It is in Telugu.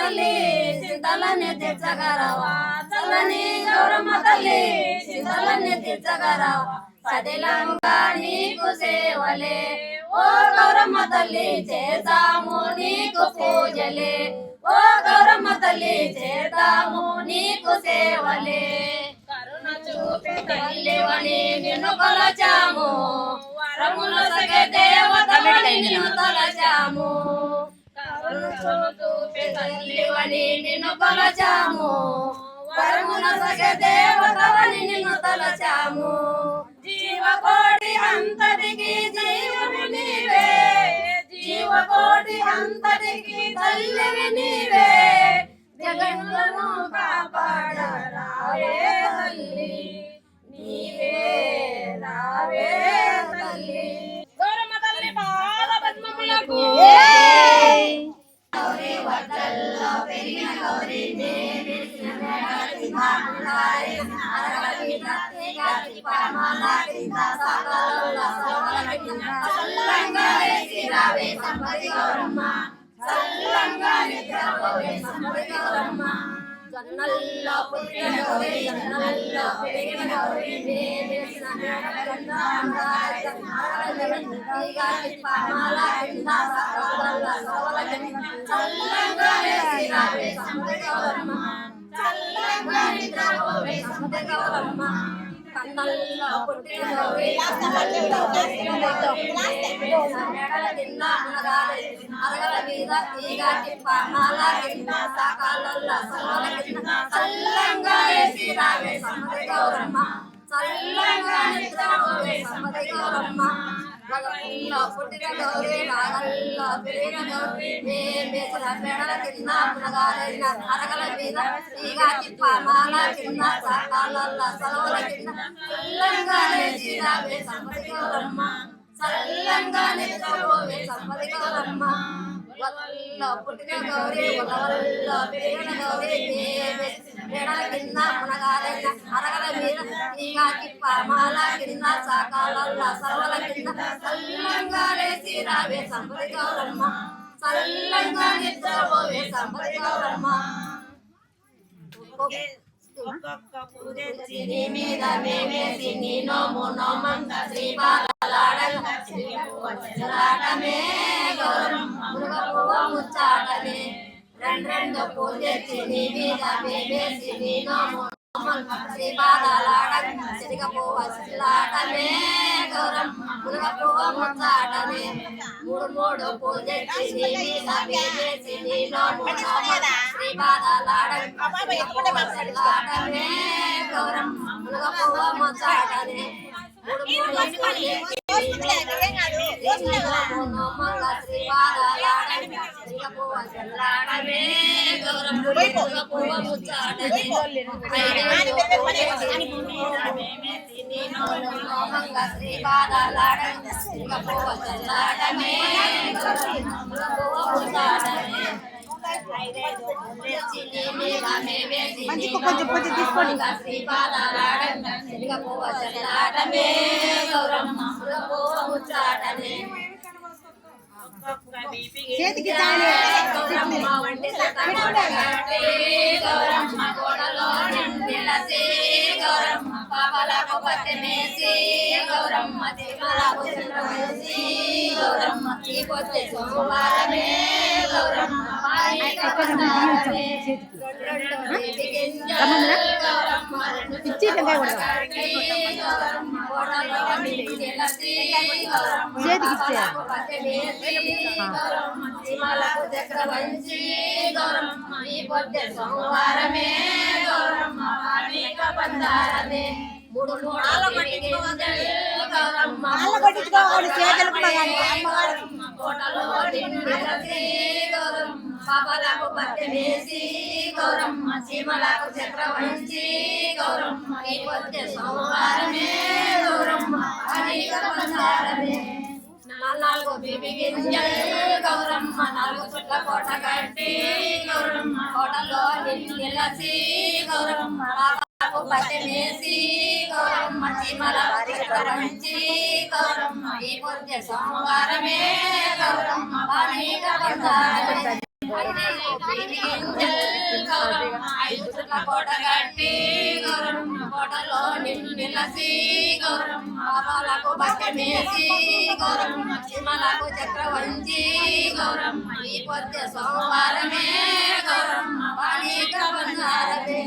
తల్లి చింతలన్నీ తెచ్చగరవా చల్లని గౌరమ్మ తల్లి చింతలన్నీ తెచ్చగరవా సదిలంగా నీకు సేవలే. ఓ గౌరమ్మ తల్లి చేతాము నీకు పూజలే. ఓ గౌరమ్మ తల్లి చేతాము నీకు సేవలే. కరుణ చూపే తల్లివని నిన్ను కొలచాము. వరములు సగే దేవతవని నిన్ను తలచాము. తల్లివని నిన్ను కొలచాము వరముల సగే దేవతవని నిన్ను తలచాము. జీవకోటి అంతటికి జీవము నీవే. జీవకోటి అంతటికి తల్లివి నీవే. జగన్లను కాపాడ తల్లి. జన్నల్లో పుట్టిన గౌరీ జన్నల్లో పెరిగిన గౌరీ దేవి నారగలిత తీగతి రావే సంపతి గౌరమ్మ నిద్రపోవే సంపతి కన్నల్లో పుట్టిన మెడల కింద అనగాలి అరగల మీద కింద సలవల కింద చల్లంగా వేసి రావే చల్లంగా నిద్రపోవే సంపతి మెడల కింద అరగల మీద తీగ తిప్ప కింద సకాలల్ల సలవల కింద చల్లంగా రావే సంపతి గౌరమ్మ చల్లంగా నిద్రపోవే సంపతి గౌరమ్మ వల్ల పుట్టిన గౌరీ వల్ల పెరిగిన గౌరీ మెడల కింద మునగాలైన అరగల మీద తీగ తిప్ప మాల కింద సాకాలల్ల సర్వల కింద చల్లంగా లేచి రావే సంపతి గౌరమ్మ సల్లంగా నిద్రపోవే సంపతి గౌరమ్మ. ఒక్కొక్క పూజెత్తి నీ మీద మేమేసి నీ నోము నోమంగ శ్రీబాలాడంగ శ్రీరాటమే గౌరమ్మ మురుగ ముచ్చాటమే. రెండు రెండు పూజెత్తి నీ మీద మేమేసి నీలో నోము నోమంగ గౌరమ్మ మురుగ ముచ్చాటమే. మూడు మూడు పూజెత్తి నీ మీద మేమేసి నీ నోము నోమంగ గౌరమ్మ ముచ్చాటమే. మూడు మూడు మంచి కొంచెం కొంచెం తీసుకోండి. గౌరమ్మ చేతికి గౌరమ్మ సతమడగట్టే గౌరమ్మ నిండిలసే గౌరమ్మ పాపలకు గౌరమ్మ తిరుమలకు సోమవారమే గౌరమ్మ వాయిక టెంకాయ కొడదాం. చేతికి ఇచ్చే. పాపలకు పత్తెమేసి గౌరమ్మ సోమవారమే మూడు మూడాల పట్టించుకోవాలి చేతులకు మగాలి అమ్మగారు గౌరమ్మ కోటలో నిండిలసి గౌరమ్మ పాపలకు పత్తెమేసి గౌరమ్మ గౌరమ్మ ఈ పొద్దు సోమవారమే గౌరమ్మ వాణిక బందారమే నాలుగు బీబీ గౌరమ్మ నాలుగు చుట్ల కోట కట్టి గౌరమ్మ కోటలో నిన్ను నిలసి గౌరమ్మ పాపకు పట్టెమేసి గౌరమ్మ చీమల చక్రవంచి గౌరమ్మ ఈ పొద్దు సోమవారమే గౌరమ్మ అనేక బంధారమే కోటగట్టి గౌరమ్మ కోటలో నిన్ను నిలసి గౌరమ్మ పాపాలకు బట్టమేసి గౌరమ్మ చీమలకు చక్రవంచి గౌరమ్మ ఈ పొద్దు సోమవారమే గౌరమ్మ బాణీ ప్రబంధారమే